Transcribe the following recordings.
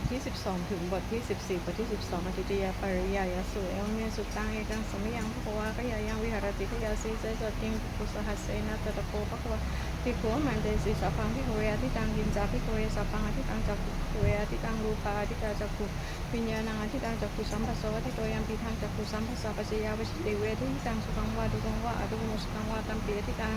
ทที่ 12 ถึงบทที่ 14 บทที่ 12อธิตยาปริยายสุเอวเมสุตังเอกังสมยังภควากยายังวิหารติขยาสีเจจติงปุสหัสเสนาตตะโกภควาภิกขุมันเตสิสัพังภิกเวอทิตังยินจาภิกขุเวสัพังอธิตังจักขุเวอทิตังรูปาอธิตาจักขุวิญญาณังอธิตังจักขุสัมปัสสวะทิโตยังปิทังจักขุสัมปัสสะปัจจยาวิสติเวทิตังสุขังวาดุขังวาอดุมุสขังวาตัมปีอธิตัง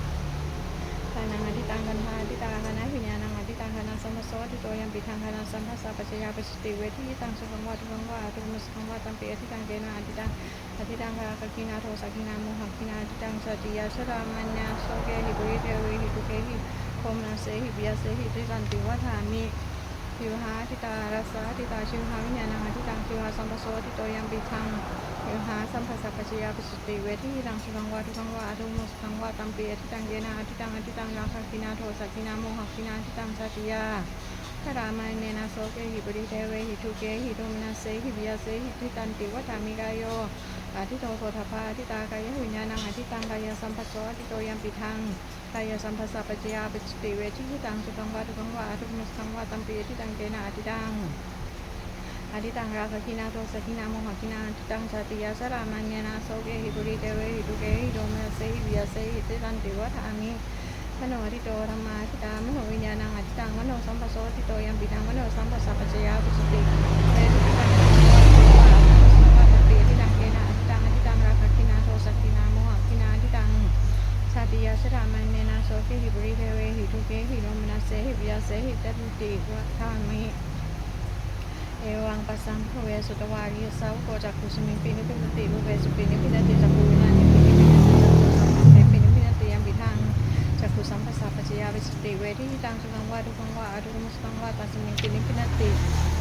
างอธิตังสัทธาทิตาโสตวิญญาณังอธิตังโสตสัมปัสโสทิตยังบิทังโตยาติตังสุขังวาทุขังวาทุมุสขังวาตัมปีทิตังเกนาอธิตังอธิตังราคคินาสสกินาโมหคินาทิตังชาติยาชรามันเนนาโสเกหิบริเทเวหิทุเกหิโลมนัสเสหิวิยาเสหิทิตันติวัฏางอธิตังกันทาอธิตังคณะวิญญาณังอธิตังคณะสัมปัสติโตยังปิทังคณะสัมภัสสะปัจจยาปัจจติเวทีตังสุขังวาทุกังวะทุมุขังวาตัมปีอธิตังเกนาอธิตังอธิตังคาคกินาโทสักินาโมหกินาอธิตังสติยาชรามัญญาโสเกหิบุริเทวิหิตุเกหิโคมนาเสหิปิยาเสหิติสันติวัฏามิ ชิวหาทิตารัสาทิตาชิวหาวิญญาณังอธิตังชิวหาสัมปัสทิโตยังปิทังเยหาสัมภาษปัจจยาปิสติเวทีตังสุขังวาทุขังวาอทุมุสขังวาตัมปีอธิตังเยนาอธิตังอธิตังราคาคินาโทสักินาโมหคินาอธิตังชาติยาทารามายเนนาโสเกหิปริเทเวหิทุเกหิโทมินาเสหิวิยาเสหิทิตันติวัฏามิกายโยอธิโตโพธพาอธิตากายวิญญาณังอธิตังกายสัมปัสสะอธิโตยัมปิทัง กายสัมภาษปัจจยาปิสติเวทีตังสุขังวาทุขังวาอทุมุสังวาตัมปีอธิตังเยนาอธิตังอธิตังราคคินาโทสกินาโมหกินาอธิตังชาติยาสรามัญญนาโสเกหิปุริเตเวหิตุเกหิโดมะเสหิวิยาเสหิติตันติวัฏามิมโนอธิโตธรรมาธิตามโนวิญญาณังอธิตังมโนสัมปโสธิโตยัมปิตังมโนสัมปสัพพจยาปุสติเตติตังวัฏปีทิตังเกนะอธิตังอธิตังราคคินาโทสกินาโมหกินาอธิตังชาติยาสรามัญญนาโสเกหิปุริเท เวหิตุเกหิโดมะเสหิวิยาเสหิตันติวัฏามิเอวังปัสสังภเวสุตวาริยสาวโกจักขุสมิงปินิพินติรูเวสุปินิพินติจักขุวินานิปินิพินติจักขุสัมปัสเสปินิพินติยังบิทังจักขุสัมปัสสะปัจจยาวิสติเวทิตังสุขังวาทุขังวาอทุกมุสขังวาตัสมิงปินิพินติ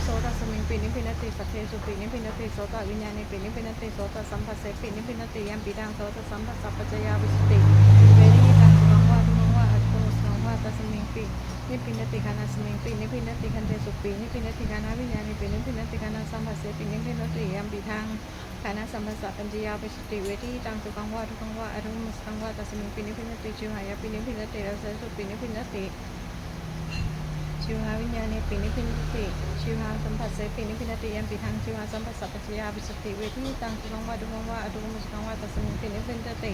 โสตัสมิงปินิพินติสัทเทสุปินิพินติโสตวิญญาณิปินิพินติโสตสัมปัสเสปินิพินติยังบิทังโสตสัมปัสสะปัจจยาวิสติเวทิตังสุขังวาทุขังวาอทุก มาตัสมิงปินิพินติคานาสมิงปินิพินติคันเทสุปีนิพินติคานาวิญญาณิปินิพินติคานาสัมภัสเสปินิพินติยัมปิทังคานาสัมภัสปัญจยาปิสติเวทีตังสุขังวาทุขังวาอรุมุสังวาตัสมิงปินิพินติจิวหายาปินิพินติรัสสสุปินิพินติชิวหาวิญญาณิปินิพินติชิวหาสัมภัสเสปินิพินติยัมปิทังชิวหาสัมภัสปัญจยาปิสติเวทีตังสุขังวาทุขังวาอรุมุสังวาตัสมิงปินิพพินติ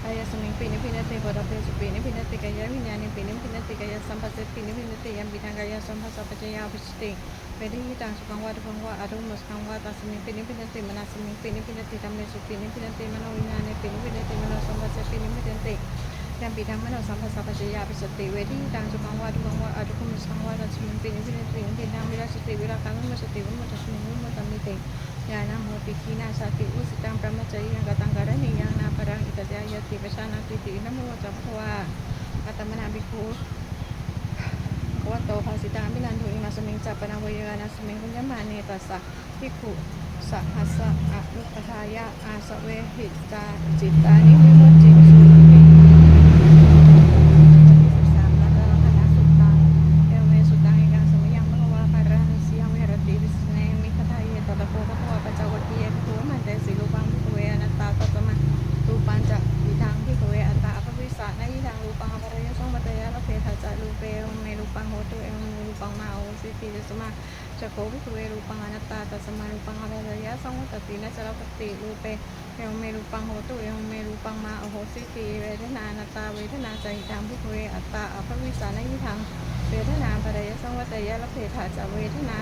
Kaya suming pinipinati bodapya su pinipinati kaya vinyani pinipinati kaya sampase pinipinati yang bidang kaya sampasa pacaya abhisti Pwede hitang sukang wadu pangwa adu muskang wata suming pinipinati mana suming pinipinati tamne su pinipinati mana vinyani pinipinati mana sampase pinipinati yang bidang mana sampasa pacaya abhisti Pwede hitang sukang wadu pangwa adu muskang wata suming pinipinati yang bidang bila suti bila kami masati wumata suming wumata mite ยานาโมปิคีนาสาติอุสิตังประมัจจยังกตังการณิยังนาปรังอิตยายติปชานาติ ตินะโมจัพพวาอัตมนาบิคูวัตโตภาสิตังพินันทุอิมาสมิงจัปนาวยานาสมิงคุญญมาเนตัสสะพิกขุสหัสสะอะนุปทายะอาสเวหิตาจิตตานิวิมุตติสุติสามนาตาคณะสุตตัง เอเมสุตังเอกังสมยังมะวะคารังสิยังวิหรติวิสเนมิคทายเยตตะโกภควาปัจจวัตติเยภูมันเตสิรูปังพิกเวอนัตตาตัสมะรูปัญจะวิทังพิกเวอัตตาอภวิสานายิทังรูปังอภรยสงมัตยะละเพทาจะรูเปเอเมรูปังโหตุเอเมรูปังมาโอสิติสมะจะโกพิกเวรูปังอนัตตาตัสมารูปังอภรยสงมัตตินะจรปติรูเปเอเมรูปังโหตุเอเมรูปังมาโอโหสิติเวทนานัตตาเวทนาใจทังพิกเวอัตตาอภวิสา นายิทังเวทนาปรายสังวัตยะละเพถาจะเวทนา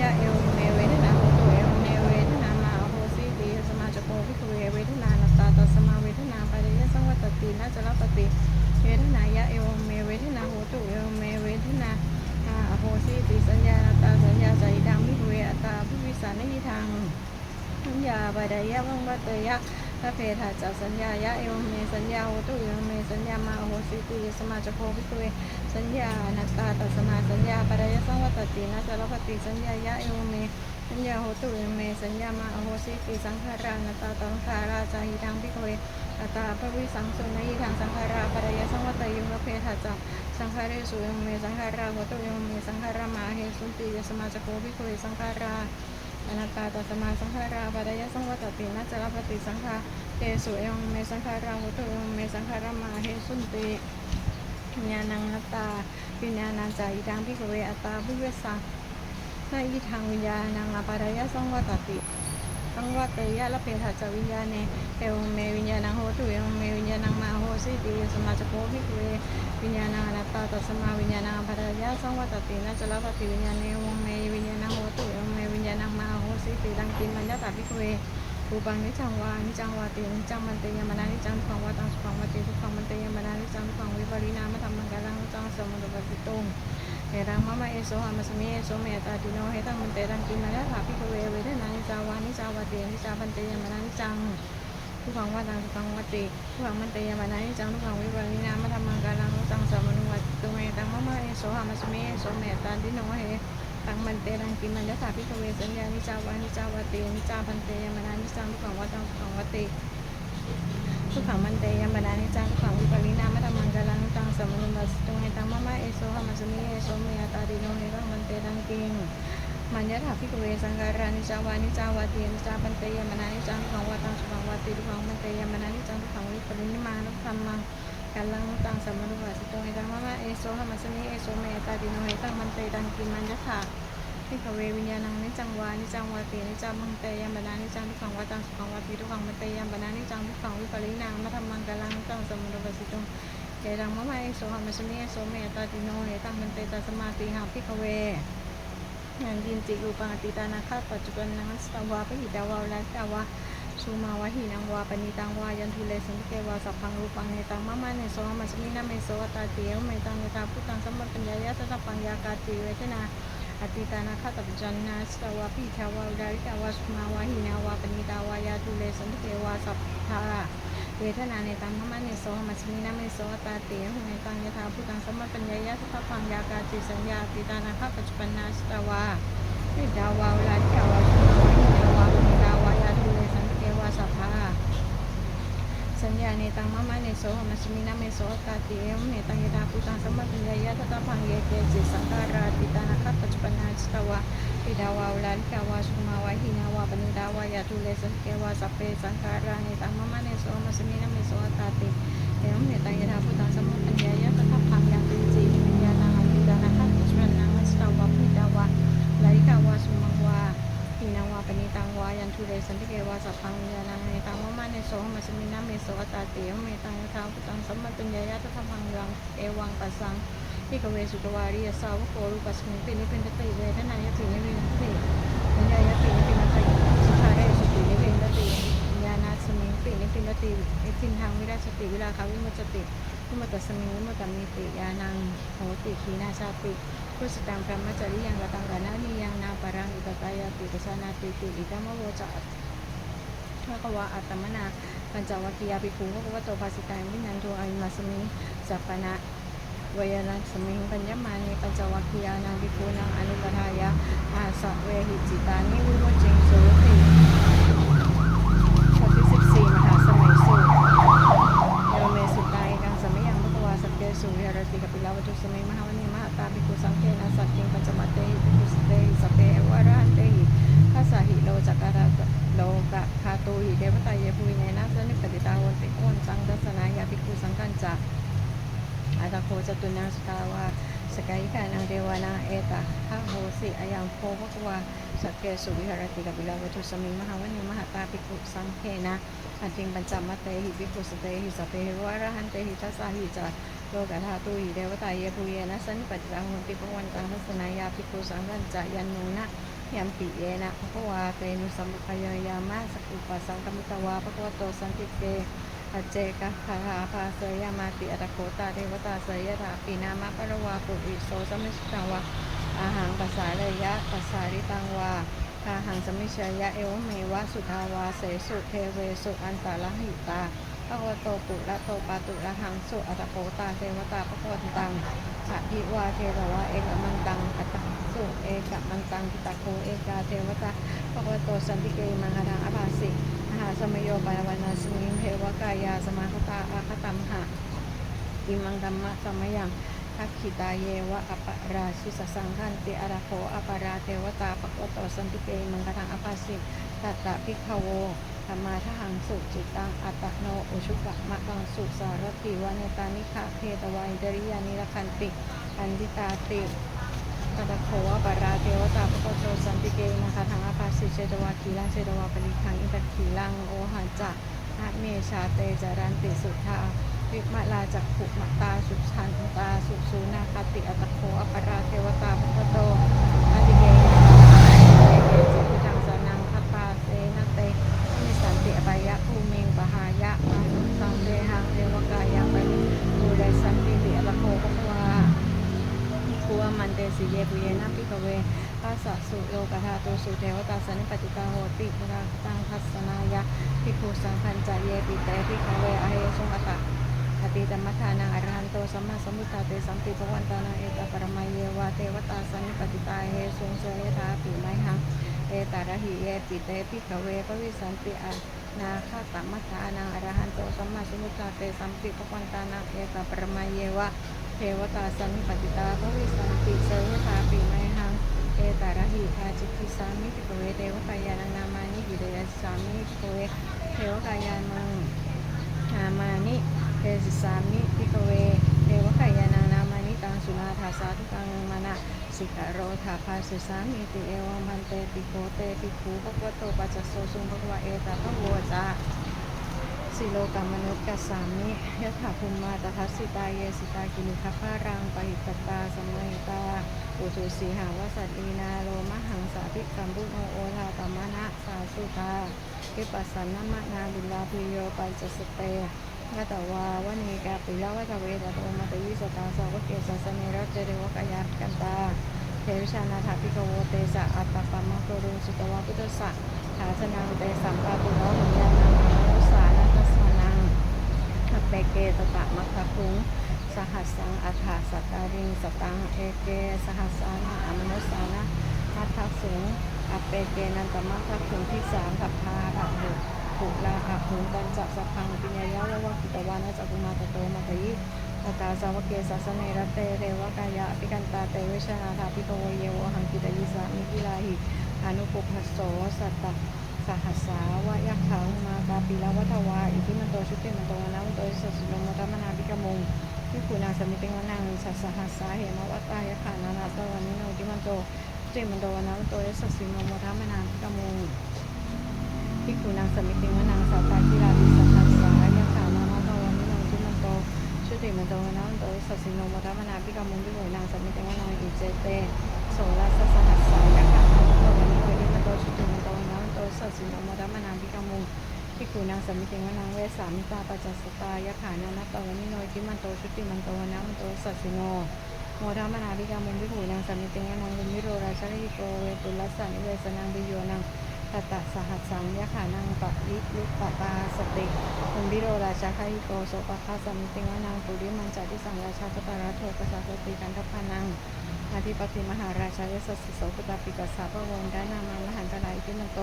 ยะเอวเมเวทนาโหตุเอวเมเวทนามาโหสีติสมาจโกวิคุเวเวทนานัตตาตสมาเวทนาปรายสังวัตตินาจละปติเวทนายะเอวเมเวทนาโหตุเอวเมเวทนาอาโหสีติสัญญานัตตาสัญญาใจดังวิคุเวอัตตาภิวิสานิทังสัญญาปรายะวังวัตยะ พระเพทาจัสัญญายะเอวเมสัญญาโหตุเอวเมสัญญามาโหสิติสมาจโพภิกขเวสัญญานัตตาตัสมาสัญญาปรายสังวัตตินะจารปฏิสัญญายะเอวเมสัญญาโหตุเอวเมสัญญามาโหสิติสังขารานัตตาตังคาราจาหิทังภิกเวอัตตาภวิสังสุนยิทังสังขาราปรายสังวัตยุงเพทาจัสังขาเรสุเอวเมสังขาราโหตุเอวเมสังขารามาเหสุติสมาจโพภิกขเวสังขารา อนัตตาตัสมาสังขาราปะดายสังวัตตินัจจรปฏิสังขาเตสุเอวเมสังขาราหุตุเอวเมสังขารามาเฮสุนติวิญญาณังนัตตาปิญญาณังจาอิดังพิกเวอัตตาพิเวสังนาอิทังวิญญาณังอปะดายสังวัตติ สังวัตยะละเพทะจวิญญาเนเอวเมวิญญาณังโหตุเอวเมวิญญาณังมาโหสิติสมาจโพภิกเววิญญาณังอนัตตาตัสมาวิญญาณังอปะดายสังวัตตินัจจารปฏิวิญญาณเนวเมวิญญาณังโหตุเอวเมวิญญาณังมาโหสิติดังกินมัญญาตาภิกเวรูปังนิจังวานิจังวาตินิจังมันเตยมนานิจังทุกขังวาตังสุขังวาติทุกขังมันเตยมนานิจังทุกขังวิปริณามธรรมังกาลังนิจังสมุทปฏิตุง เอรังมะมะเอโสหามัสมิเอโสเมตาติโนเฮตังมันเตตังกินมาแล้วาพิกเวเวทนานิจาวานิจาวาเตนิจาบันเตยมนานิจังทุกขังวาตังสุขังวาติทุกขังมันเตยมนานิจังทุกขังวิปริณามธรรมังกาลังนิจังสมุทปฏิตุงเอตังมะมะเอโสหามัสมิเอโสเมตาติโนเฮตังมันเตรังกินมันยะถาพิกเวสัญญานิจาวานิจาวาเตนิจาพันเตยมนานิจังทุกขังวัตังทุกขังวัติทุกขังมันเตยมนานิจัง งสมนุมัสตุงเอตังมะมะเอโสหามัสมิเอโสเมตาดิโนเฮตังมันเตรังกิงมันยะถาพิกเวสังการานิจาวานิจาวาเตนิจาพันเตยมนานิจังทุกขังวัตังทุกขังวัติทุขังมันเตยมนานิจังทุกขังวิปริณมานุธรรมังกัลลังตังสมนุวัสตุงเอตังมะมะเอโสหามัสมิเอโสเมตาดิโนเฮตังมันเตรังกิมันยะถาพิกเววิญญาณังนิจังวานิจังวาตินิจังมังเตยมบานานิจังทุกขังวาตังสุขังวาติทุกขังมังเตยมบานานิจังทุกขังวิปริณามะธรรมังกาลังตังสมุทปสิตุง เกรังมะมะเอโสหามัสมิเอโสเมตตาติโนเอตังมันเตตัสมาติหาพิกเวยันยินจิรูปังอติตานาคาปัจจุบันนังสตาวาปหิตาวาลัตาวาสุมาวะหินังวาปณิตังวายันทุเลสันติเกวาสัพพังรูปังเนตังมะมะเนโสหามัสมินาเมโสตาติเอวเมตังเนตาพุตังสัมปปัญญายะตถะปังยากาติเวทนาอติตานาคาตปจันนาสตาวาปิทาวาอุดาริกาวาสุมาวาหินาวาปณิตาวายาตุเลสันติเกวาสัพพา เวทนาในตังมะมะเนโสมัชมินะในโสตาเตหุในตังยถาผู้ตังสมัปัญญายะทัพพังยากาจิสัญญาติตานาคปัจจุบันนาสตาวาปิดาวาอุดาริกาวาสุมาวาหินาวาปณิตาวายาตุเลสันติเกวาสัพพา สัญญาเนตังมะมะเนโสมัสมินาเมโสตาติเอมเนตังยดาปุตังสัมมาปัญญายะ มินังวาปนิตังวาหินังวาปณิตังวายันทุเรสันติเกวาสัพพังวิญญาณังเนตังมะมะเนโสหมัสมินาเมโสอตาเตหะเมตังยะถาพุตังสัมมาปัญญายะตถาพังยังเอวังปัสสังพิกเวสุตวาริยสาวโกรุปัสมิปินิพินตติเวทนายตินิพินตติวิญญายตินิพินตติสุขาเรสุตินิพินตติญาณสมิปินิพินตติเอทินทางวิราชติวิลาคาวิมุจติวิมุตตสมิวิมุตตมิติยานังโหติขีนาชาติ พุทธตังพระมัจจริยังกตังกานานิยังนาปรังอิตตายาติปสานาติติอิตามะโวจะพระกวาอัตตมนาปัญจวัคคียาภิกขุพระกวะโตภาสิตาวินันโทอายุมาสมิสัพพนะเวยนัสมิงปัญญมานิปัญจวัคคียานางภิกขุนางอนุปทายะอาสะเวหิจิตานิวิโมจจิงสุติข้อที่สิบสี่มหาสมัยสูตร โยเมสุตาเอกังสมัยยังพระวา สุวิหารติกัปิลาวัตุสมัยมหาวณีมหาตาภิกุสังเกนะสัตติงปัญจมัตเตหิภิกุสเตหิสเพวารันเตหิข้าสาหิโลจักการะโลกะคาตูหิเดวตายเยภูวิเนนะสนิปติตาวันติโอนสังดัสนายาภิกุสังกัญจะอาตาโคจตุนังสกาวาสกายิกานังเดวานาเอตาหะโหสิอายังโคภควาสัพเพสุวิหารติกัปิลาวัตุสมัยมหาวณีมหาตาภิกุสังเกนะอันติงปัญจมัตเตหิภิกุสเตหิสเพวะระหันเตหิทัสสาหิจา โลกธาตุหิเดวตายเยภูเยนะสันปติตังหุนติปวันตังทัสนายาภิกขุสังฆัญจะยันนุนะยัมปิเยนะภควาเตนุสัมปยายามะสกุปสังกมิตวาภควโตสันติเกปัจเจกะคาหาภาเสยามาติอัตโคตาเทวตาเสยถาปีนามะปรวาปุริโสสมิสตังวาอาหังปัสสาเลยะปัสสาริตังวาทาหังสมิชยะเอวเมวะสุทาวาเสสุเทเวสุอันตาลหิตา พระวโตปุระโตปาตุระหังสุอัตโปตาเทวตาพระวันตังอภิวาเทระวะเอกมันตังอัตสุเอกมันตังกิตาโคเอกาเทวตาพระวโตสันติเกมังคารังอภาสิมหาสมโยปายวันาสมิงเทวกายาสมาคตาอาคตัมหะอิมังธรรมะสมยังทักขิตาเยวะอปราชิสสังขันติอาราโคอปาราเทวตาปะวะโตสันติเกมังคทังอปัสสิตัตตะพิกขโว ธรรมาทหังสุจิตังอัตตโนอุชุกะมะกังสุสารติวาเนตานิคะเพตวาอินทริยานิรคันติ อันติตาติตตะโควปาราเทวตาปะวะโตสันติเกมังคทังอปัสสิเชตวาคีลังเชตวาปริคังอินตะคีลังโอหันจะอะเมชาเตจารันติสุธาวิมาลาจักขุมตาสุชันตาสุสูนาคติอัตโคอปราเทวตาพุทธโตอาติเกเกจิตุจังสนังคตาเสนเตมิสันติอปายะภูเมงปหายะมานุสังเดหังเทวกายะปริภูเรสันติติอัตโคภควาภูวมันเต สิเยปุเยนะพิกเวปัสสะสุโลกธาตุสุเทวตาสันิปติกาโหติพุราตังคัสนายะพิภูสังคัญจเยปิเตพิกเวอเหสุงอตะอติตมัทานังอรหันโตสัมมาสัมพุทธาเตสัมปิภวันตานังเอตปรมัยเยวาเทวตาสันิปติตาเฮสุงเสยทาปิไมหังเอตาระหิเยปิเตปิขเวปวิสันติอานาคาตมัทานังอรหันโตสัมมาสัมพุทธาเตสัมปิภวันตานังเอตปรมัยเยวะเทวตาสันนิปติตาปวิสันติเสยทาปิไมหังเอตาระหิทาจิกิสามิปิขเวเทวกายานังนามานิหิเดยสามิปิขเวเทวกายานัง นามานิเทสิสามิพิกเวเทวขายานานามานิตังสุนาทาสาธุกังมานะสิ กโรธาภาสุสามิติเอวังพันเตปิโกเตปิคูภควโตปัจจโสสุงภควะเอตาภะโวจาสิโลกามนุษย์กัสสามิยะถาภูมิมาตทัสสิตาเยสิตากินิทัพพารังปหิตตาสมัยตาอุตุสีหาวสัตลีนาโลมหังสาภิกัมบุโนโอทาตมนะสาสุตาวิปัสสนามะนาบิลาภิโยปัญจสเตวัตวาวณีกาปิยวัตเวตโตมัตยิสตาสาวกเกสสเนรเจเรวกายากันตา เทวชานาถาภิกโวเตสะอัตตปะมมะโกรุสุตวะพุทธสะฐาชนังเตสัมปาตุโนหุญานังมนุสานัสสานังอเปเกตตะมัคคคุงสหัสสังอัฏฐาสัตตาริงสตังเอเกสหัสสานาอมนุสานะมัทธสุงอเปเกนันตมะทักถึงที่สามขับพาขับบุปุลาอักหุงกันจักสะพังปิญญายะวะกิตวานะจักุมาตโตมาตยิ ตตาสาวกเกสัสเนรเตเรวกายะปิกันตาเตวิชนาถาปิโกเยวหังกิตยิสามิกิลาหิอนุปุพโสสัตตสหัสสาวะยักขังมากาปิลาวัทวาอิทิมันโตชุติมันโตวนามันโตสัสสุลมตมนาปิกมุงที่คุณาสมิติวนังสัสสหัสสาเหมวัตตายะขานานาตวันนิโนติมันโตเจมันโดนะมันโตสัสสิโนโมทามนามกมุงพิกุนางสมิติวนางสาวตาคิราติสัทธัสสายะขามามาตวันนิโนทิมันโต ชุติมันโตนะมันโตยสัสสิโนโมทามนามพิกมุงพิกุนางสมิติวนางอิเจเตโสรัสสหัสสายะขามามาตวันนิโนทิมันโตชุติมันโตนะมันโตยสัสสิโนโมทามนาพิกมุงพิกุนางสมิติวนางเวสามิตาปัจจสตายะขานานาตวันนิโนทิมันโตชุติมันโตนะมันโตสัสสิโนโมทามนาภิกามุนวิภูนางสมิติงานังวิมิโรราชริโกเวตุลัสสานิเวสนังวิโยนัง ตตะสหัสสังยะขานังปะลิลุปปาสติมุนวิโรราชคาริโกโสปะคาสมิติงานังปุริมันจาติสังราชาตตาระโทปัสสะสติกันทพานังอาทิปติมหาราชายสสสิโสปตาปิกัสสะพะวงดานามามหันตรายทิมันโต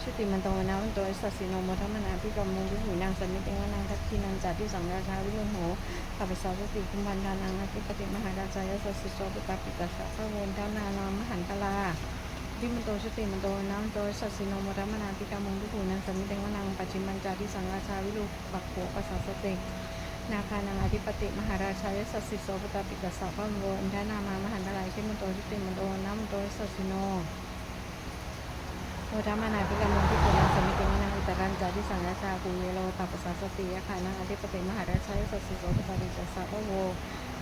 ชุติมันโตวนาวันโตสัสสิโนโมทัมมนาพิกรมุงวิหูนางสมิติวานางทักขีนังจัดที่สังราชาวิรุณโหขับไปสาวสติคุมพันธานังอาธิปติมหาราชายสัสสิโสปตาปิกัสสะพะวนทานานามมหันตลา วิมันโตชติมันโตนาวันโตสัสสิโนมทัมนาพิกรมุงวิหูนางสมิเติวนางปัจฉิมัญจาที่สังราชาวิรุปักโขปัสสะสตินาคานังอธิปติมหาราชายสัสสิโสปตาปิกัสสะพระวอินทานามามหันตลายที่มันโตชติมันโตนาวันโตสัสสิโนโอทามานาพิกามุที่ปุณาสมิเติวนาอุตรันจาทิสังราชาภูเวโรตัปปสาสติยะขานังอธิปติมหาราชายสัสสิโสปตาริจัสสะพะโว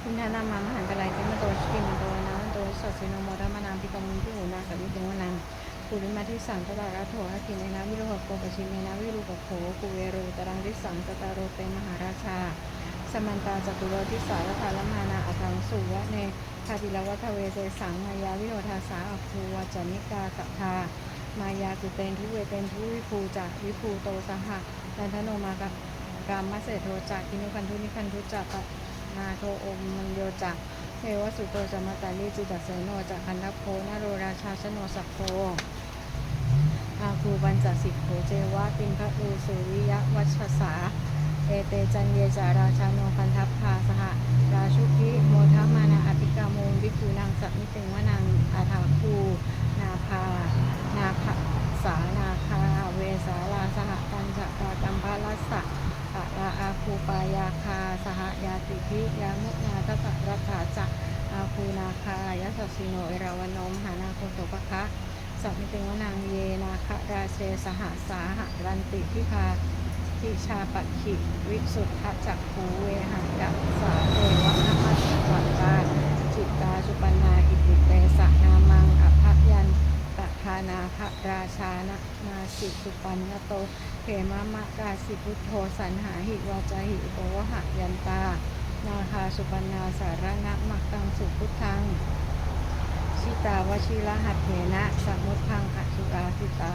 คุณธานามามหันตลายเจมโตชิกิมโตนา โตสัสสิโนโมทามานามพิกมุที่ปุณาสมิติวนาปุริมาทิสังตตาระโถอาคินเนนาวิโรหโกปชิเมนาวิรูปโขภูเวโรตรังทิสังตตาโรเตมหาราชา สมันตาจัตุโรทิสารคาลมานาอัตังสุวะเนคาติลวัฒเวเสสังมายาวิโนทาสาอภูวจนิกากะทามายากุเตนทุเวเตนทุวิภูจะวิภูโตสหะนันทโนมากะกามมะเสโทจะกินุคันทุนิคันทุจะปะนาโทอมมัญโยจะ เทวสุโตจมาตาลิจิตัสโนจะคันทโพนโรราชาชโนสัพโพอาคูบัญจสิกโขเจวะปินพะอูสุริยวัชสา เอเตจันเยจาราชาโนพันทัพพาสหราชุกิโมทมานาอภิกามูวิคูนางสัมมิเตงวนางอาถาคูนาภา นาภสานาคา เวสาลาสหปัญจกากัมพาลัสสะอะลาอาคู ปายาคา สหยาติพิยามุนาตตะรัตถาจักอาคูนาคายัสสสิโนเอราวนโนมหานาโคตปะคะสัมมิเตวนางเยนาคะราเชสหสาหรันติพิพาทิชาปัคิวิสุทธจักขูเวหังกัสสาเทวะนามัสสวัตตาจิตตาสุปนาอิติเตสะนามังอภยันตทานาภราชานะนาสิสุปันโต เขมามะกาสิพุทโธสันหาหิวาจาหิโกวหะยันตา นาคาสุปันาสารณะมักตังสุพุทธังชิตาวชิระหัตเถนะสมุทังอสุราสิตา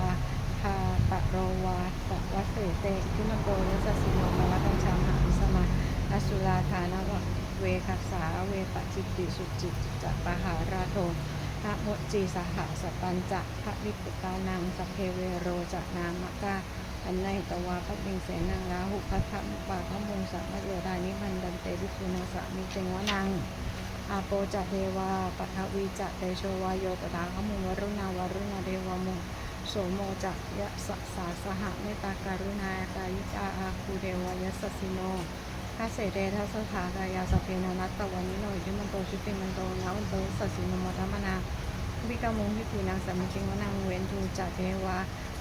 คาตะโรวาสวัสเสเตทิมันโตยสสสิโนภวกัญชามหาวิสมาอสุราธานวะเวคัสสาเวปจิตติสุจิตจะปะหาราโทนะโมจีสหสปัญจะพระวิปุตานังสเพเวโรจะนามกา อันในตวาพระปิงเสนังลาหุพัทธมุปาพมุงสัมมะโยดานิมันดันเตวิคุนังสามิเจงวนังอาโปจะเทวาปทวีจะเตโชวายโยตถาขมุงวรุณาวรุณาเดวามุงโสโมจะยะสะสาสหเมตตาการุณากายิกาอาคูเดวายสสสิโนทัสเสเดทัสสถากายาสเพนนัตตวันนิโนอิมันโตชุติมันโตนาวันโตสสสิโนมทัมนาวิกามุงพิปูนางสัมมิจิงวนังเวนทูจะเทวา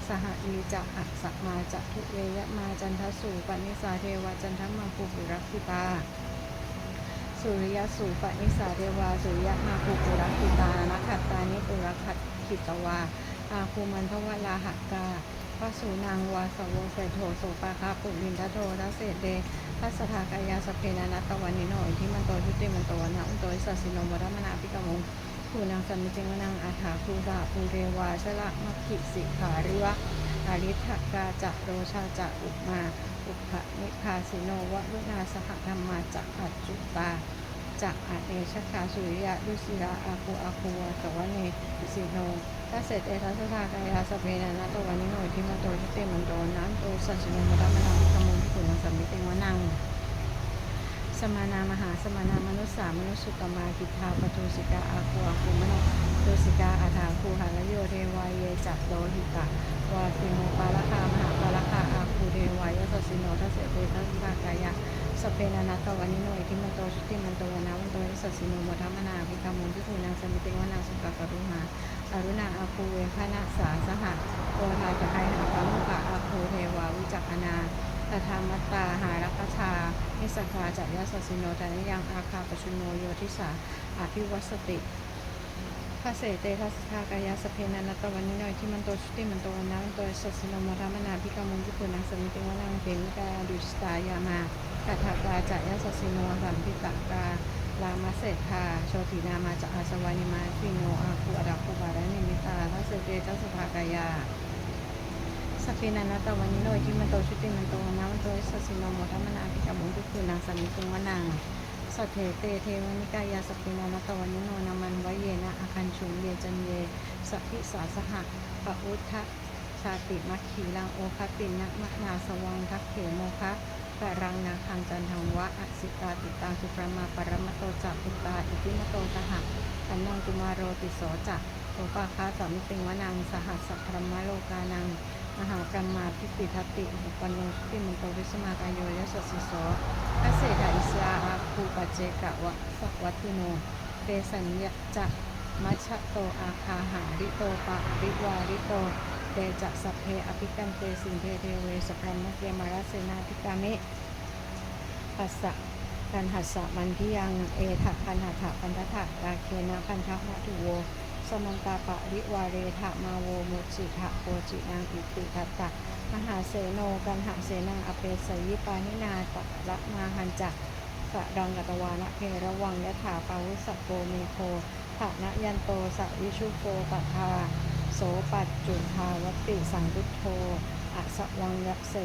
สหอีจะอัสสะมาจะทุเวยมาจันทสูปนิสาเทวาจันทมังคูปุรักขิตา สุริยสูปนิสาเดวาสุริยมาภูปุรักขิตานักขัตตานิปุรักขัตขิตวาอาคูมันทวลาหักกาพระสูนางวาสวงเสโทโสปาคาปุมินทโททัสเสเดทัสสทากายาสเพนานัตตวันนิโนอิทิมันโตชุติมันโตนะอุนโตอิสัสินมวรมนาปิกมง คูนางสัมมิจิงวนังอาถาภูราภูเรวาชละมัคคิสิขาริวะอาริทกาจะโรชาจะอุมา อุปะนิพาสิโนวะรุณาสหธรรมาจะอัจจุตาจะอาเอชคาสุริยะดุสิระอาคูอาคูวะตวะเนสิโนถ้าเสร็จเอทัสสากายาสเปนานาตวันนิโนอิทิมันโตชิเตมันโตนันโตสัจจิโนมรมนาวิกมุงขุนังสัมมิเตงวนัง สมานามหาสมานามนุษสามนุษสุตมากิทาปทุสิกาอาคูอาคูมโนตุสิกาอาถาคูหารโยเทวายเยจักโลหิตะวาติโมปาลคามหาปาลคาอาคูเทวายสสสิโนทัสเสเตทัสสากายะสเปนานาตวันนิโนอิทิมันโตชุติมันโตวนาวันโตยสสสิโนโมทัมมนาภิกามุนพิคูนางสมิติวนาสุกกรุหาอรุณาอาคูเวคนาสาสหะโอทาจะไคหาปามุกะอาคูเทวาวิจักอนา ตถามัตตาหารักชานิสกาจัยสสสิโนทานิยังอาคาปชุโนโยทิสาอาภิวัสติพระเสเตทัสทากายาสเพนันตวันนิโนยที่มันโตชุติมันโตวันนามันโตสัสสิโนมรามนาพิกามุงพิปุนังสมิติวนังเขมิกาดุสตายามาตถากาจัยสสสิโนสัมพิตกาลามาเศรษฐาโชตินามาจะอาสวานิมาทิโนอาคูอดักคูบาระนิมิตาทัสเสเตทัสทากายาสพเพนันตวันนิโนยที่มันโตชุติมันโตนะมันโตสัสสิโนโมทัมมนาภิกรรมุงทุคือนากายา สพเพนันตวันนิโนนามันวะเยนะอคันชุงเยจันเยสัพพิสาสหะปะอุทธะชาติมัคคีลังโอคตินะมะนาสวังทักเขโมคะปะรังนาคังจันทังวะอสิตาติตาสุปรมาปรมโตจักปุตตาอิติมโตสหะอันนังกุมารโรติโสจักโสปาคาสามิติงวนังสหัสสัพพรมโลกานัง มหาปรมาพิปิทัตติอุปนโนชุติมันโตวิสมากายโยยสสสิโสพระเศรษอิสาอาคูปเจกะวะสกวัติโนเตสัญญะจะมัชโตอาคาหาริโตปะริวาริโตเตจะสัพเพอภิกันเตสินเทเทเวสพรมเกมารัสเสนาธิกามิปัสสะกันหัสสะมันทิยังเอถะคันหัตถะพันธะราเคนะพันธะมะทุโว สมันตาปะริวาเรทะมาโวมุจิทะโกจินางอิติทัตตะมหาเสโนกันหะเสนังอเปสยิปานินาตะระมาหันจักสะดังกัตวานะเพระวังยะถาปาวุสสะโกเมโคฐานะยันโตสะวิชุโกตถาโสปัจจุทาวติสังพุทโธอะสะวังยะเส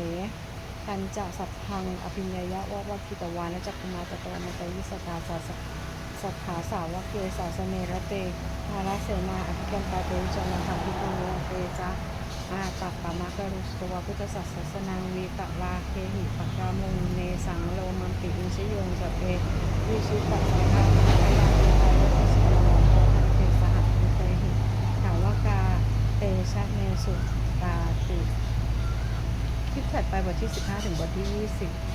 ปัญจสัพพังอภิญญายะวะวะคิตวานะจักมาจตวามตยิสตาสาส สัทธาสาวกเกสาสเนรเตมาลเสนาอภิกันตาเตวิจนะหัพิปุโนเตจาอาตัปปะมะกรุสตวพุทธสัสนังวีตะวาเคหิปะกามุงเนสังโลมัมปิอินชิโยงสเปวิชิตะสัสสโลโมทันเตสหัตถิเตหิถาเนสุตาติ คลิปถัดไปบทที่ 15 ถึงบทที่ 20